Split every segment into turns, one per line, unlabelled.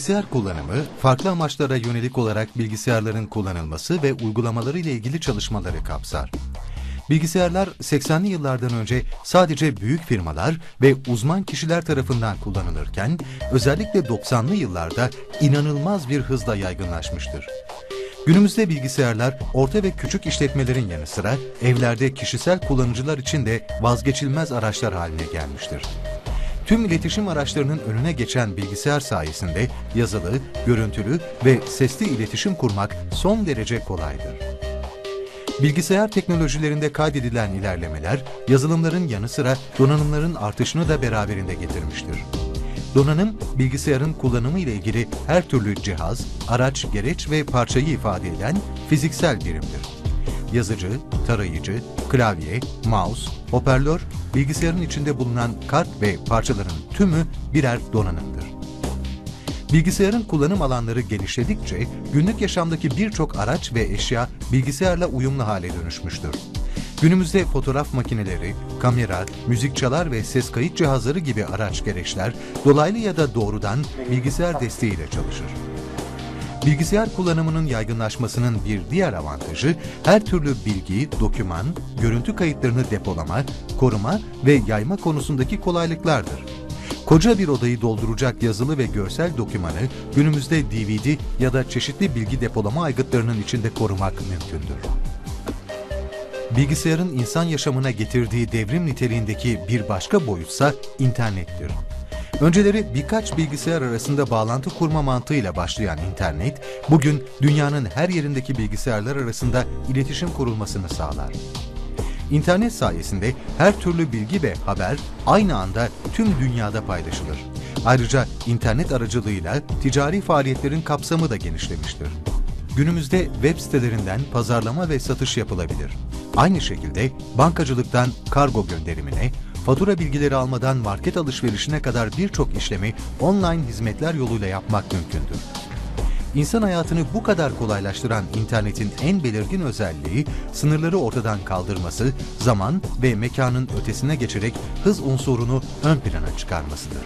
Bilgisayar kullanımı, farklı amaçlara yönelik olarak bilgisayarların kullanılması ve uygulamaları ile ilgili çalışmaları kapsar. Bilgisayarlar 80'li yıllardan önce sadece büyük firmalar ve uzman kişiler tarafından kullanılırken, özellikle 90'lı yıllarda inanılmaz bir hızla yaygınlaşmıştır. Günümüzde bilgisayarlar orta ve küçük işletmelerin yanı sıra evlerde kişisel kullanıcılar için de vazgeçilmez araçlar haline gelmiştir. Tüm iletişim araçlarının önüne geçen bilgisayar sayesinde yazılı, görüntülü ve sesli iletişim kurmak son derece kolaydır. Bilgisayar teknolojilerinde kaydedilen ilerlemeler, yazılımların yanı sıra donanımların artışını da beraberinde getirmiştir. Donanım, bilgisayarın kullanımı ile ilgili her türlü cihaz, araç, gereç ve parçayı ifade eden fiziksel birimdir. Yazıcı, tarayıcı, klavye, mouse, hoparlör, bilgisayarın içinde bulunan kart ve parçaların tümü birer donanımdır. Bilgisayarın kullanım alanları genişledikçe günlük yaşamdaki birçok araç ve eşya bilgisayarla uyumlu hale dönüşmüştür. Günümüzde fotoğraf makineleri, kamera, müzik çalar ve ses kayıt cihazları gibi araç gereçler dolaylı ya da doğrudan bilgisayar desteğiyle çalışır. Bilgisayar kullanımının yaygınlaşmasının bir diğer avantajı her türlü bilgi, doküman, görüntü kayıtlarını depolama, koruma ve yayma konusundaki kolaylıklardır. Koca bir odayı dolduracak yazılı ve görsel dokümanı günümüzde DVD ya da çeşitli bilgi depolama aygıtlarının içinde korumak mümkündür. Bilgisayarın insan yaşamına getirdiği devrim niteliğindeki bir başka boyutsa internettir. Önceleri birkaç bilgisayar arasında bağlantı kurma mantığıyla başlayan internet, bugün dünyanın her yerindeki bilgisayarlar arasında iletişim kurulmasını sağlar. İnternet sayesinde her türlü bilgi ve haber aynı anda tüm dünyada paylaşılır. Ayrıca internet aracılığıyla ticari faaliyetlerin kapsamı da genişlemiştir. Günümüzde web sitelerinden pazarlama ve satış yapılabilir. Aynı şekilde bankacılıktan kargo gönderimine, fatura bilgileri almadan market alışverişine kadar birçok işlemi online hizmetler yoluyla yapmak mümkündür. İnsan hayatını bu kadar kolaylaştıran internetin en belirgin özelliği sınırları ortadan kaldırması, zaman ve mekanın ötesine geçerek hız unsurunu ön plana çıkarmasıdır.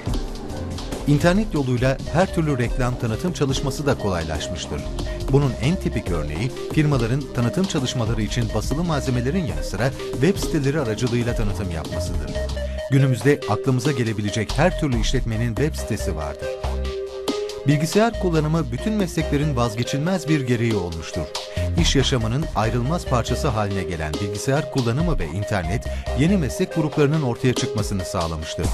İnternet yoluyla her türlü reklam tanıtım çalışması da kolaylaşmıştır. Bunun en tipik örneği firmaların tanıtım çalışmaları için basılı malzemelerin yanı sıra web siteleri aracılığıyla tanıtım yapmasıdır. Günümüzde aklımıza gelebilecek her türlü işletmenin web sitesi vardır. Bilgisayar kullanımı bütün mesleklerin vazgeçilmez bir gereği olmuştur. İş yaşamının ayrılmaz parçası haline gelen bilgisayar kullanımı ve internet yeni meslek gruplarının ortaya çıkmasını sağlamıştır.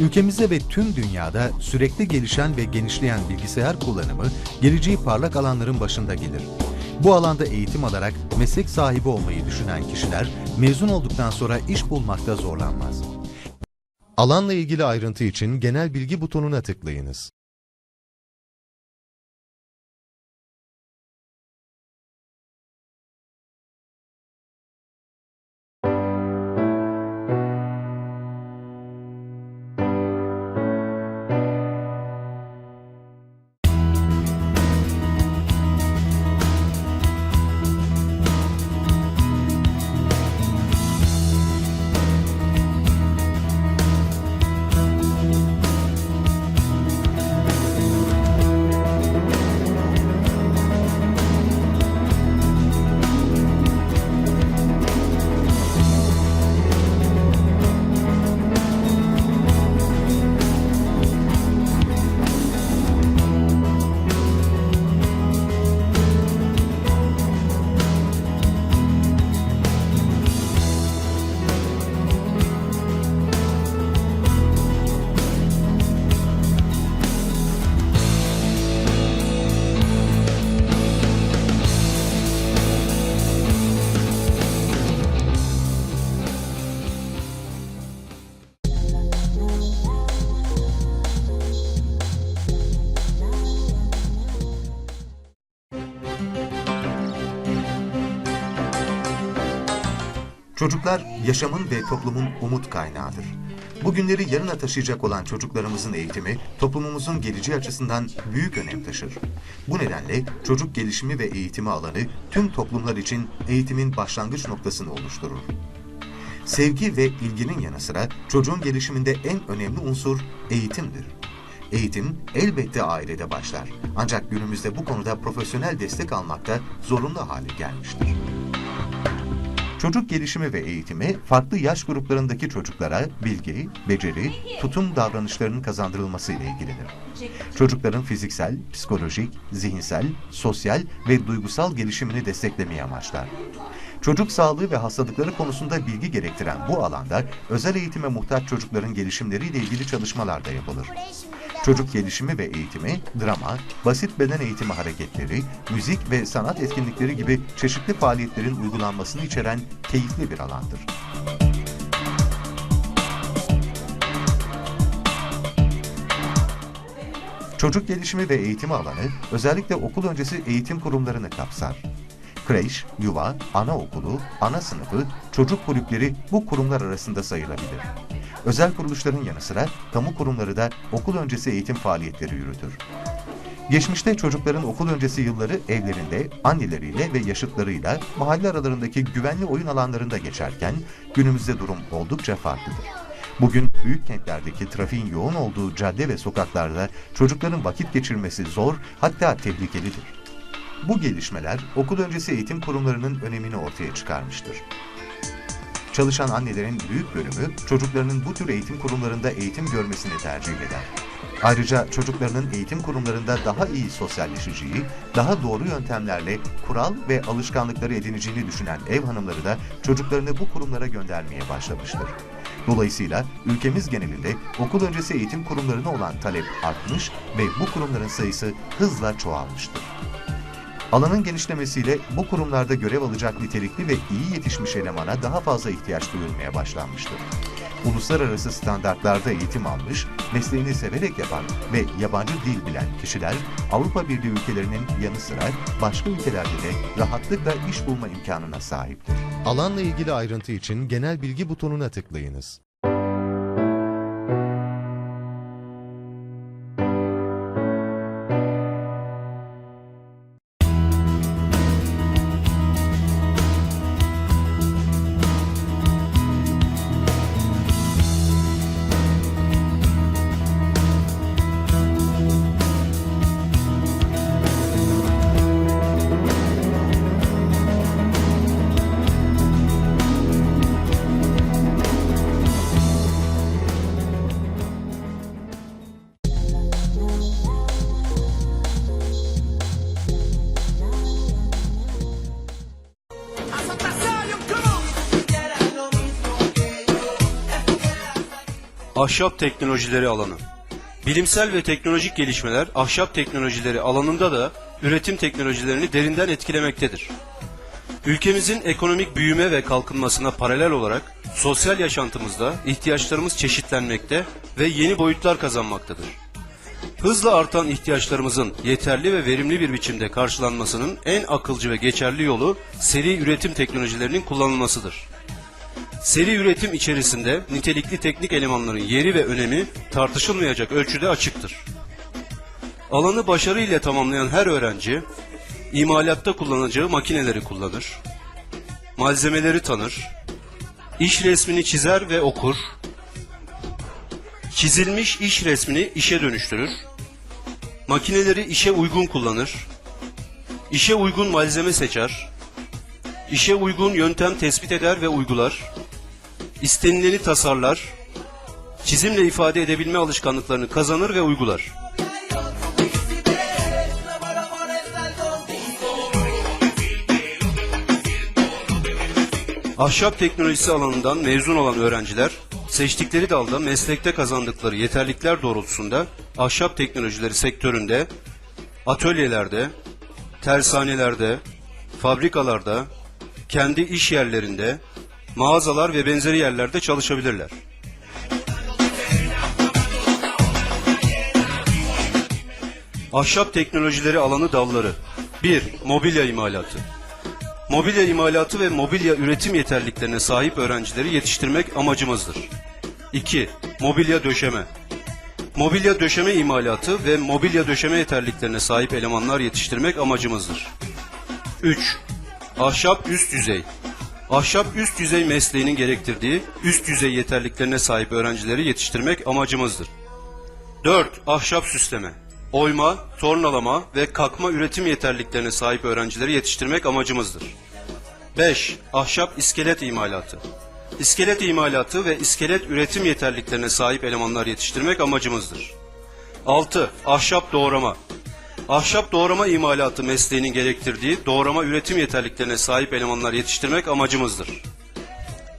Ülkemizde ve tüm dünyada sürekli gelişen ve genişleyen bilgisayar kullanımı geleceği parlak alanların başında gelir. Bu alanda eğitim alarak meslek sahibi olmayı düşünen kişiler mezun olduktan sonra iş bulmakta zorlanmaz. Alanla ilgili ayrıntı için genel bilgi butonuna tıklayınız. Çocuklar yaşamın ve toplumun umut kaynağıdır. Bugünleri yarına taşıyacak olan çocuklarımızın eğitimi toplumumuzun geleceği açısından büyük önem taşır. Bu nedenle çocuk gelişimi ve eğitimi alanı tüm toplumlar için eğitimin başlangıç noktasını oluşturur. Sevgi ve ilginin yanı sıra çocuğun gelişiminde en önemli unsur eğitimdir. Eğitim elbette ailede başlar. Ancak günümüzde bu konuda profesyonel destek almakta zorunlu hale gelmiştir. Çocuk gelişimi ve eğitimi farklı yaş gruplarındaki çocuklara bilgi, beceri, tutum davranışlarının kazandırılması ile ilgilidir. Çocukların fiziksel, psikolojik, zihinsel, sosyal ve duygusal gelişimini desteklemeyi amaçlar. Çocuk sağlığı ve hastalıkları konusunda bilgi gerektiren bu alanda özel eğitime muhtaç çocukların gelişimleriyle ilgili çalışmalar da yapılır. Çocuk gelişimi ve eğitimi, drama, basit beden eğitimi hareketleri, müzik ve sanat etkinlikleri gibi çeşitli faaliyetlerin uygulanmasını içeren keyifli bir alandır. Çocuk gelişimi ve eğitimi alanı özellikle okul öncesi eğitim kurumlarını kapsar. Kreş, yuva, anaokulu, ana sınıfı, çocuk kulüpleri bu kurumlar arasında sayılabilir. Özel kuruluşların yanı sıra kamu kurumları da okul öncesi eğitim faaliyetleri yürütür. Geçmişte çocukların okul öncesi yılları evlerinde, anneleriyle ve yaşıtlarıyla mahalle aralarındaki güvenli oyun alanlarında geçerken günümüzde durum oldukça farklıdır. Bugün büyük kentlerdeki trafiğin yoğun olduğu cadde ve sokaklarda çocukların vakit geçirmesi zor hatta tehlikelidir. Bu gelişmeler okul öncesi eğitim kurumlarının önemini ortaya çıkarmıştır. Çalışan annelerin büyük bölümü çocuklarının bu tür eğitim kurumlarında eğitim görmesini tercih eder. Ayrıca çocuklarının eğitim kurumlarında daha iyi sosyalleşeceği, daha doğru yöntemlerle kural ve alışkanlıkları edineceğini düşünen ev hanımları da çocuklarını bu kurumlara göndermeye başlamıştır. Dolayısıyla ülkemiz genelinde okul öncesi eğitim kurumlarına olan talep artmış ve bu kurumların sayısı hızla çoğalmıştır. Alanın genişlemesiyle bu kurumlarda görev alacak nitelikli ve iyi yetişmiş elemana daha fazla ihtiyaç duyulmaya başlanmıştır. Uluslararası standartlarda eğitim almış, mesleğini severek yapan ve yabancı dil bilen kişiler Avrupa Birliği ülkelerinin yanı sıra başka ülkelerde de rahatlıkla iş bulma imkanına sahiptir.
Alanla ilgili ayrıntı için genel bilgi butonuna tıklayınız.
Ahşap teknolojileri alanı. Bilimsel ve teknolojik gelişmeler ahşap teknolojileri alanında da üretim teknolojilerini derinden etkilemektedir. Ülkemizin ekonomik büyüme ve kalkınmasına paralel olarak sosyal yaşantımızda ihtiyaçlarımız çeşitlenmekte ve yeni boyutlar kazanmaktadır. Hızla artan ihtiyaçlarımızın yeterli ve verimli bir biçimde karşılanmasının en akılcı ve geçerli yolu seri üretim teknolojilerinin kullanılmasıdır. Seri üretim içerisinde nitelikli teknik elemanların yeri ve önemi tartışılmayacak ölçüde açıktır. Alanı başarıyla tamamlayan her öğrenci, imalatta kullanacağı makineleri kullanır, malzemeleri tanır, iş resmini çizer ve okur, çizilmiş iş resmini işe dönüştürür, makineleri işe uygun kullanır, işe uygun malzeme seçer, işe uygun yöntem tespit eder ve uygular, istenileni tasarlar, çizimle ifade edebilme alışkanlıklarını kazanır ve uygular. Ahşap teknolojisi alanından mezun olan öğrenciler, seçtikleri dalda meslekte kazandıkları yeterlikler doğrultusunda ahşap teknolojileri sektöründe, atölyelerde, tersanelerde, fabrikalarda, kendi iş yerlerinde, mağazalar ve benzeri yerlerde çalışabilirler. Ahşap teknolojileri alanı dalları 1. Mobilya imalatı Mobilya imalatı ve mobilya üretim yeterliliklerine sahip öğrencileri yetiştirmek amacımızdır. 2. Mobilya döşeme Mobilya döşeme imalatı ve mobilya döşeme yeterliliklerine sahip elemanlar yetiştirmek amacımızdır. 3. Ahşap üst yüzey Ahşap üst düzey mesleğinin gerektirdiği üst düzey yeterliklerine sahip öğrencileri yetiştirmek amacımızdır. 4. Ahşap süsleme. Oyma, tornalama ve kakma üretim yeterliklerine sahip öğrencileri yetiştirmek amacımızdır. 5. Ahşap iskelet imalatı. İskelet imalatı ve iskelet üretim yeterliklerine sahip elemanlar yetiştirmek amacımızdır. 6. Ahşap doğrama. Ahşap doğrama imalatı mesleğinin gerektirdiği doğrama üretim yeterliklerine sahip elemanlar yetiştirmek amacımızdır.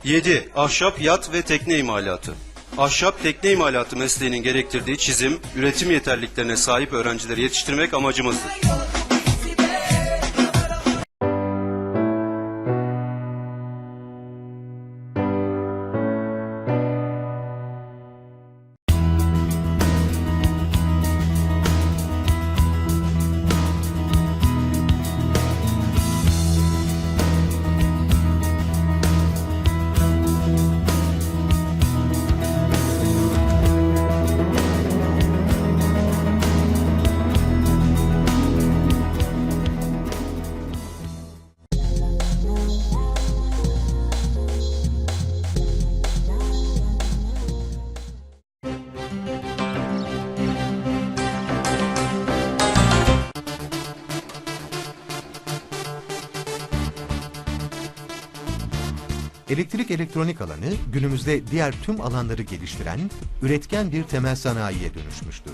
7. Ahşap yat ve tekne imalatı. Ahşap tekne imalatı mesleğinin gerektirdiği çizim, üretim yeterliklerine sahip öğrencileri yetiştirmek amacımızdır.
Elektrik elektronik alanı günümüzde diğer tüm alanları geliştiren, üretken bir temel sanayiye dönüşmüştür.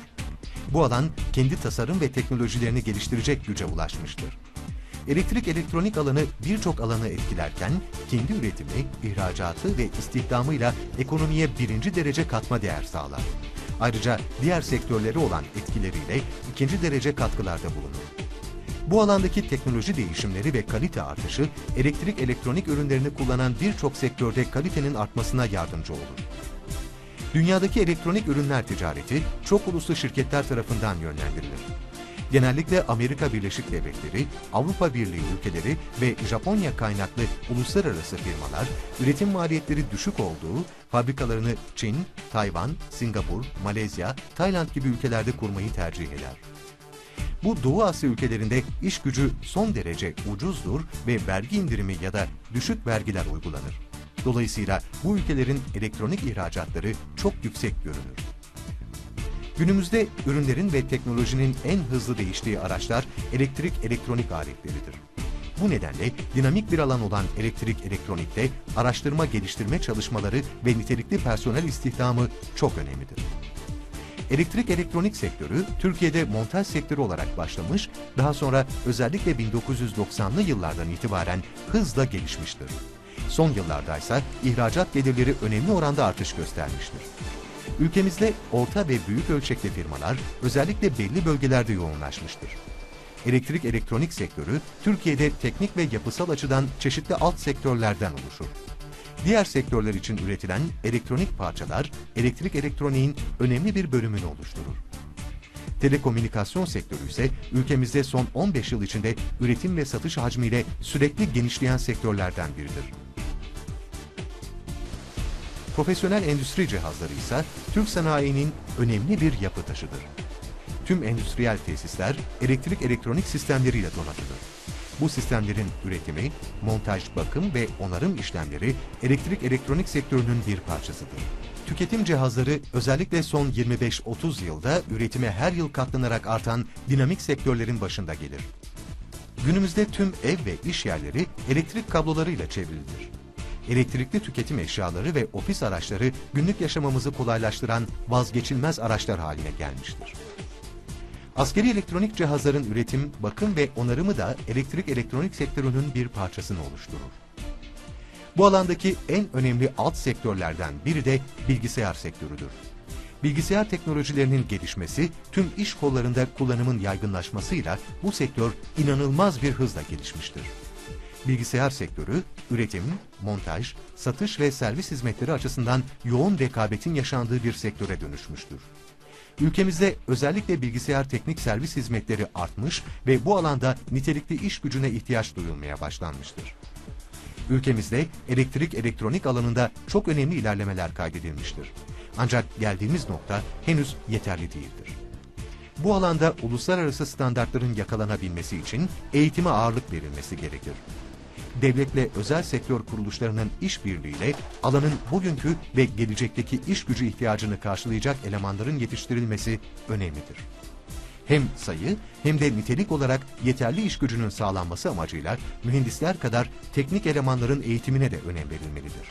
Bu alan kendi tasarım ve teknolojilerini geliştirecek güce ulaşmıştır. Elektrik elektronik alanı birçok alanı etkilerken kendi üretimi, ihracatı ve istihdamıyla ekonomiye birinci derece katma değer sağlar. Ayrıca diğer sektörleri olan etkileriyle ikinci derece katkılarda bulunur. Bu alandaki teknoloji değişimleri ve kalite artışı, elektrik elektronik ürünlerini kullanan birçok sektörde kalitenin artmasına yardımcı olur. Dünyadaki elektronik ürünler ticareti çok uluslu şirketler tarafından yönlendirilir. Genellikle Amerika Birleşik Devletleri, Avrupa Birliği ülkeleri ve Japonya kaynaklı uluslararası firmalar üretim maliyetleri düşük olduğu fabrikalarını Çin, Tayvan, Singapur, Malezya, Tayland gibi ülkelerde kurmayı tercih eder. Bu Doğu Asya ülkelerinde iş gücü son derece ucuzdur ve vergi indirimi ya da düşük vergiler uygulanır. Dolayısıyla bu ülkelerin elektronik ihracatları çok yüksek görünür. Günümüzde ürünlerin ve teknolojinin en hızlı değiştiği araçlar elektrik elektronik aletleridir. Bu nedenle dinamik bir alan olan elektrik elektronikte araştırma geliştirme çalışmaları ve nitelikli personel istihdamı çok önemlidir. Elektrik elektronik sektörü Türkiye'de montaj sektörü olarak başlamış, daha sonra özellikle 1990'lı yıllardan itibaren hızla gelişmiştir. Son yıllarda ise ihracat gelirleri önemli oranda artış göstermiştir. Ülkemizde orta ve büyük ölçekli firmalar özellikle belli bölgelerde yoğunlaşmıştır. Elektrik elektronik sektörü Türkiye'de teknik ve yapısal açıdan çeşitli alt sektörlerden oluşur. Diğer sektörler için üretilen elektronik parçalar elektrik elektroniğin önemli bir bölümünü oluşturur. Telekomünikasyon sektörü ise ülkemizde son 15 yıl içinde üretim ve satış hacmiyle sürekli genişleyen sektörlerden biridir. Profesyonel endüstri cihazları ise Türk sanayinin önemli bir yapı taşıdır. Tüm endüstriyel tesisler elektrik elektronik sistemleriyle donatılır. Bu sistemlerin üretimi, montaj, bakım ve onarım işlemleri elektrik elektronik sektörünün bir parçasıdır. Tüketim cihazları özellikle son 25-30 yılda üretime her yıl katlanarak artan dinamik sektörlerin başında gelir. Günümüzde tüm ev ve iş yerleri elektrik kablolarıyla çevrilidir. Elektrikli tüketim eşyaları ve ofis araçları günlük yaşamımızı kolaylaştıran vazgeçilmez araçlar haline gelmiştir. Askeri elektronik cihazların üretim, bakım ve onarımı da elektrik elektronik sektörünün bir parçasını oluşturur. Bu alandaki en önemli alt sektörlerden biri de bilgisayar sektörüdür. Bilgisayar teknolojilerinin gelişmesi, tüm iş kollarında kullanımın yaygınlaşmasıyla bu sektör inanılmaz bir hızla gelişmiştir. Bilgisayar sektörü, üretim, montaj, satış ve servis hizmetleri açısından yoğun rekabetin yaşandığı bir sektöre dönüşmüştür. Ülkemizde özellikle bilgisayar teknik servis hizmetleri artmış ve bu alanda nitelikli iş gücüne ihtiyaç duyulmaya başlanmıştır. Ülkemizde elektrik elektronik alanında çok önemli ilerlemeler kaydedilmiştir. Ancak geldiğimiz nokta henüz yeterli değildir. Bu alanda uluslararası standartların yakalanabilmesi için eğitime ağırlık verilmesi gerekir. Devletle özel sektör kuruluşlarının işbirliğiyle alanın bugünkü ve gelecekteki iş gücü ihtiyacını karşılayacak elemanların yetiştirilmesi önemlidir. Hem sayı hem de nitelik olarak yeterli iş gücünün sağlanması amacıyla mühendisler kadar teknik elemanların eğitimine de önem verilmelidir.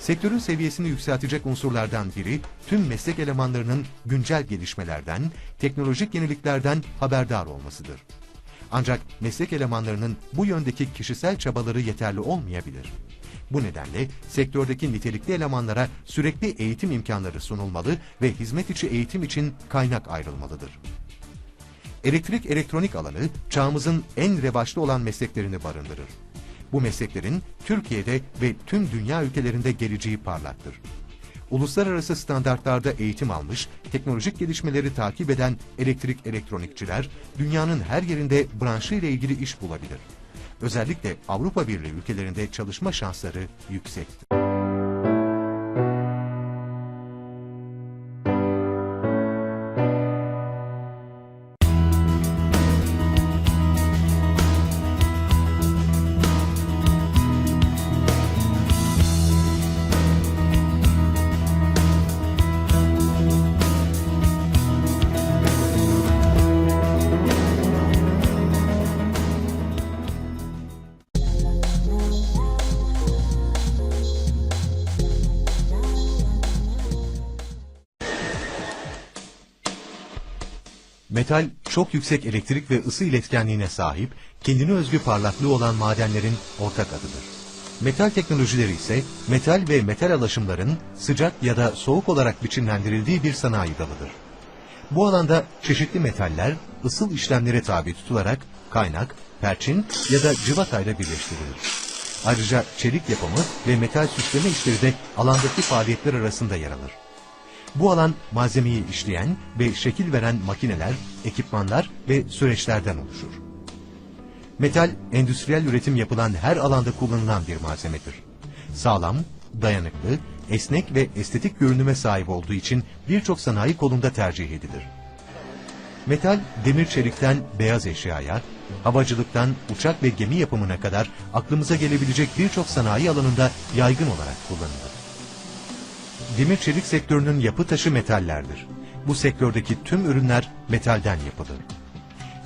Sektörün seviyesini yükseltecek unsurlardan biri tüm meslek elemanlarının güncel gelişmelerden, teknolojik yeniliklerden haberdar olmasıdır. Ancak meslek elemanlarının bu yöndeki kişisel çabaları yeterli olmayabilir. Bu nedenle sektördeki nitelikli elemanlara sürekli eğitim imkanları sunulmalı ve hizmet içi eğitim için kaynak ayrılmalıdır. Elektrik elektronik alanı çağımızın en revaçlı olan mesleklerini barındırır. Bu mesleklerin Türkiye'de ve tüm dünya ülkelerinde geleceği parlaktır. Uluslararası standartlarda eğitim almış, teknolojik gelişmeleri takip eden elektrik elektronikçiler dünyanın her yerinde branşı ile ilgili iş bulabilir. Özellikle Avrupa Birliği ülkelerinde çalışma şansları yüksektir. Metal çok yüksek elektrik ve ısı iletkenliğine sahip, kendine özgü parlaklığı olan madenlerin ortak adıdır. Metal teknolojileri ise metal ve metal alaşımların sıcak ya da soğuk olarak biçimlendirildiği bir sanayi dalıdır. Bu alanda çeşitli metaller ısıl işlemlere tabi tutularak kaynak, perçin ya da civatayla birleştirilir. Ayrıca çelik yapımı ve metal süsleme işleri de alandaki faaliyetler arasında yer alır. Bu alan malzemeyi işleyen ve şekil veren makineler, ekipmanlar ve süreçlerden oluşur. Metal, endüstriyel üretim yapılan her alanda kullanılan bir malzemedir. Sağlam, dayanıklı, esnek ve estetik görünüme sahip olduğu için birçok sanayi kolunda tercih edilir. Metal, demir çelikten beyaz eşyaya, havacılıktan uçak ve gemi yapımına kadar aklımıza gelebilecek birçok sanayi alanında yaygın olarak kullanılır. Demir çelik sektörünün yapı taşı metallerdir. Bu sektördeki tüm ürünler metalden yapılır.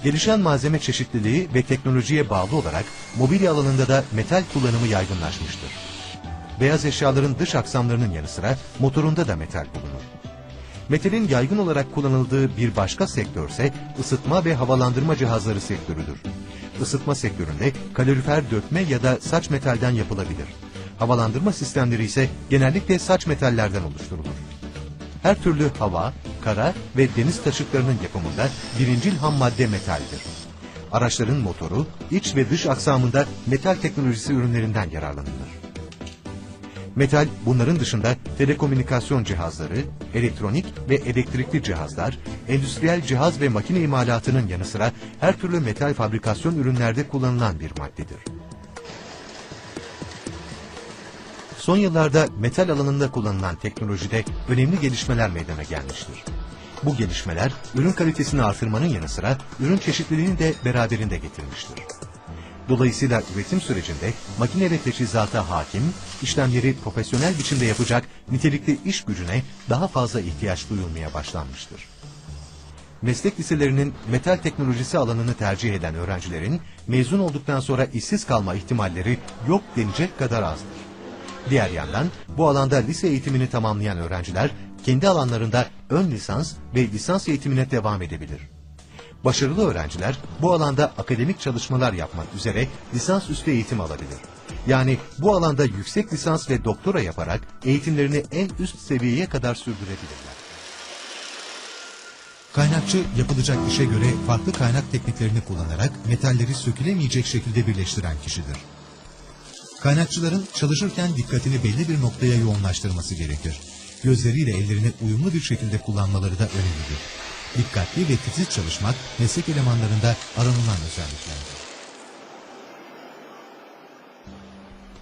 Gelişen malzeme çeşitliliği ve teknolojiye bağlı olarak mobilya alanında da metal kullanımı yaygınlaşmıştır. Beyaz eşyaların dış aksamlarının yanı sıra motorunda da metal bulunur. Metalin yaygın olarak kullanıldığı bir başka sektörse ısıtma ve havalandırma cihazları sektörüdür. Isıtma sektöründe kalorifer dökme ya da saç metalden yapılabilir. Havalandırma sistemleri ise genellikle saç metallerden oluşturulur. Her türlü hava, kara ve deniz taşıtlarının yapımında birincil ham madde metaldir. Araçların motoru, iç ve dış aksamında metal teknolojisi ürünlerinden yararlanılır. Metal bunların dışında telekomünikasyon cihazları, elektronik ve elektrikli cihazlar, endüstriyel cihaz ve makine imalatının yanı sıra her türlü metal fabrikasyon ürünlerde kullanılan bir maddedir. Son yıllarda metal alanında kullanılan teknolojide önemli gelişmeler meydana gelmiştir. Bu gelişmeler ürün kalitesini artırmanın yanı sıra ürün çeşitliliğini de beraberinde getirmiştir. Dolayısıyla üretim sürecinde makine ve teçhizata hakim, işlemleri profesyonel biçimde yapacak nitelikli iş gücüne daha fazla ihtiyaç duyulmaya başlanmıştır. Meslek liselerinin metal teknolojisi alanını tercih eden öğrencilerin mezun olduktan sonra işsiz kalma ihtimalleri yok denecek kadar azdır. Diğer yandan bu alanda lise eğitimini tamamlayan öğrenciler kendi alanlarında ön lisans ve lisans eğitimine devam edebilir. Başarılı öğrenciler bu alanda akademik çalışmalar yapmak üzere lisans üstü eğitim alabilir. Yani bu alanda yüksek lisans ve doktora yaparak eğitimlerini en üst seviyeye kadar sürdürebilirler.
Kaynakçı yapılacak işe göre farklı kaynak tekniklerini kullanarak metalleri sökülemeyecek şekilde birleştiren kişidir. Kaynakçıların çalışırken dikkatini belli bir noktaya yoğunlaştırması gerekir. Gözleriyle ellerini uyumlu bir şekilde kullanmaları da önemlidir. Dikkatli ve titiz çalışmak meslek elemanlarında aranılan özelliklerdir.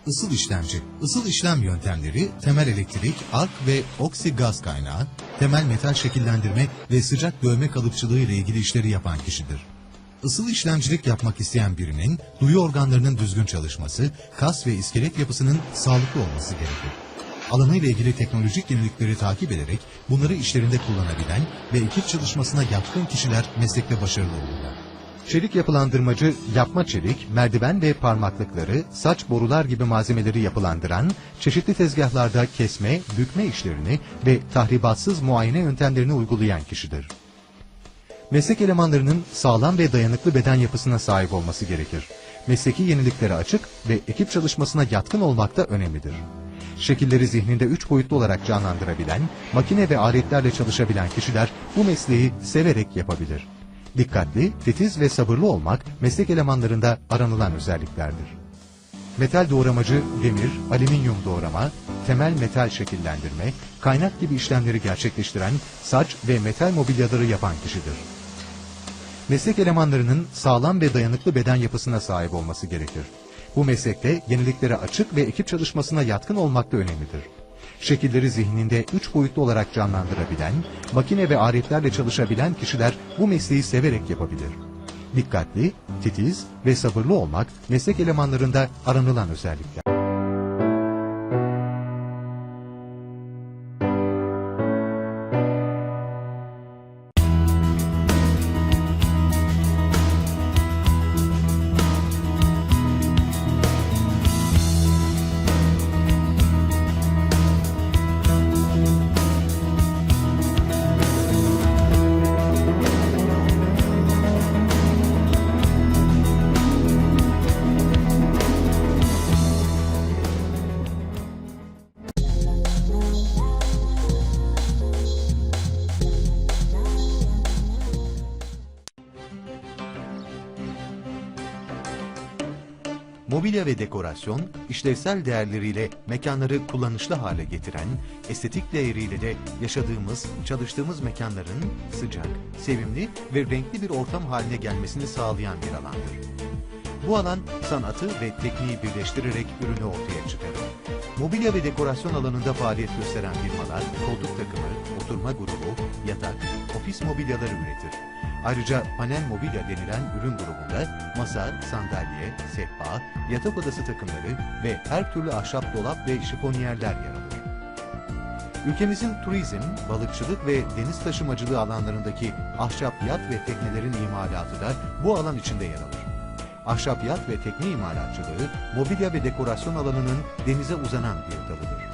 Isıl işlemci. Isıl işlem yöntemleri temel elektrik, ark ve oksi gaz kaynağı, temel metal şekillendirme ve sıcak dövme kalıpçılığı ile ilgili işleri yapan kişidir. Isıl işlemcilik yapmak isteyen birinin duyu organlarının düzgün çalışması, kas ve iskelet yapısının sağlıklı olması gerekir. Alanıyla ilgili teknolojik yenilikleri takip ederek bunları işlerinde kullanabilen ve ekip çalışmasına yatkın kişiler meslekte başarılı olurlar.
Çelik yapılandırmacı, yapma çelik, merdiven ve parmaklıkları, saç borular gibi malzemeleri yapılandıran, çeşitli tezgahlarda kesme, bükme işlerini ve tahribatsız muayene yöntemlerini uygulayan kişidir. Meslek elemanlarının sağlam ve dayanıklı beden yapısına sahip olması gerekir. Mesleki yeniliklere açık ve ekip çalışmasına yatkın olmak da önemlidir. Şekilleri zihninde üç boyutlu olarak canlandırabilen, makine ve aletlerle çalışabilen kişiler bu mesleği severek yapabilir. Dikkatli, titiz ve sabırlı olmak meslek elemanlarında aranılan özelliklerdir. Metal doğramacı demir, alüminyum doğrama, temel metal şekillendirme, kaynak gibi işlemleri gerçekleştiren saç ve metal mobilyaları yapan kişidir. Meslek elemanlarının sağlam ve dayanıklı beden yapısına sahip olması gerekir. Bu meslekte yeniliklere açık ve ekip çalışmasına yatkın olmak da önemlidir. Şekilleri zihninde üç boyutlu olarak canlandırabilen, makine ve aletlerle çalışabilen kişiler bu mesleği severek yapabilir. Dikkatli, titiz ve sabırlı olmak meslek elemanlarında aranılan özellikler. Mobilya ve dekorasyon, işlevsel değerleriyle mekanları kullanışlı hale getiren, estetik değeriyle de yaşadığımız, çalıştığımız mekanların sıcak, sevimli ve renkli bir ortam haline gelmesini sağlayan bir alandır. Bu alan sanatı ve tekniği birleştirerek ürünü ortaya çıkarır. Mobilya ve dekorasyon alanında faaliyet gösteren firmalar koltuk takımı, oturma grubu, yatak, ofis mobilyaları üretir. Ayrıca panel mobilya denilen ürün grubunda masa, sandalye, sehpa, yatak odası takımları ve her türlü ahşap dolap ve şifoniyerler yer alır. Ülkemizin turizm, balıkçılık ve deniz taşımacılığı alanlarındaki ahşap yat ve teknelerin imalatı da bu alan içinde yer alır. Ahşap yat ve tekne imalatçılığı, mobilya ve dekorasyon alanının denize uzanan bir dalıdır.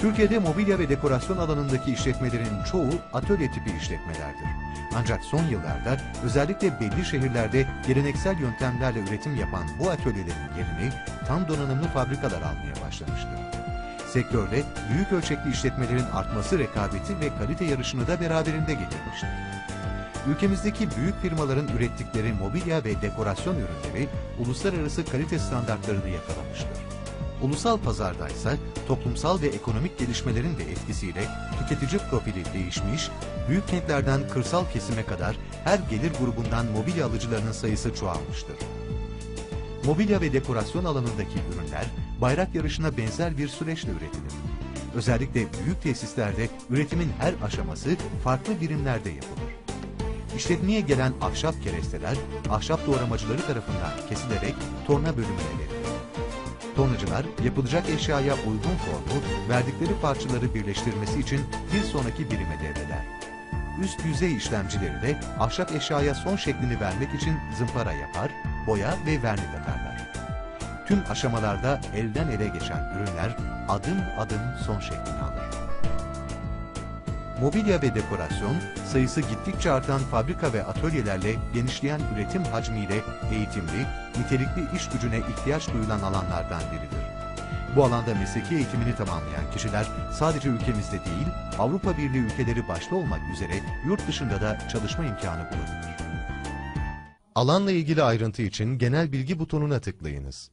Türkiye'de mobilya ve dekorasyon alanındaki işletmelerin çoğu atölye tipi işletmelerdir. Ancak son yıllarda özellikle belli şehirlerde geleneksel yöntemlerle üretim yapan bu atölyelerin yerini tam donanımlı fabrikalar almaya başlamıştır. Sektörde büyük ölçekli işletmelerin artması rekabeti ve kalite yarışını da beraberinde getirmiştir. Ülkemizdeki büyük firmaların ürettikleri mobilya ve dekorasyon ürünleri uluslararası kalite standartlarını yakalamıştır. Ulusal pazarda ise toplumsal ve ekonomik gelişmelerin de etkisiyle tüketici profili değişmiş, büyük kentlerden kırsal kesime kadar her gelir grubundan mobilya alıcılarının sayısı çoğalmıştır. Mobilya ve dekorasyon alanındaki ürünler bayrak yarışına benzer bir süreçle üretilir. Özellikle büyük tesislerde üretimin her aşaması farklı birimlerde yapılır. İşletmeye gelen ahşap keresteler, ahşap doğramacıları tarafından kesilerek torna bölümüne verilir. Tornacılar yapılacak eşyaya uygun formu verdikleri parçaları birleştirmesi için bir sonraki birime devreder. Üst yüzey işlemcileri de ahşap eşyaya son şeklini vermek için zımpara yapar, boya ve vernik atarlar. Tüm aşamalarda elden ele geçen ürünler adım adım son şeklini alır. Mobilya ve dekorasyon, sayısı gittikçe artan fabrika ve atölyelerle genişleyen üretim hacmiyle eğitimli, nitelikli iş gücüne ihtiyaç duyulan alanlardan biridir. Bu alanda mesleki eğitimini tamamlayan kişiler sadece ülkemizde değil, Avrupa Birliği ülkeleri başta olmak üzere yurt dışında da çalışma imkanı bulabilir.
Alanla ilgili ayrıntı için genel bilgi butonuna tıklayınız.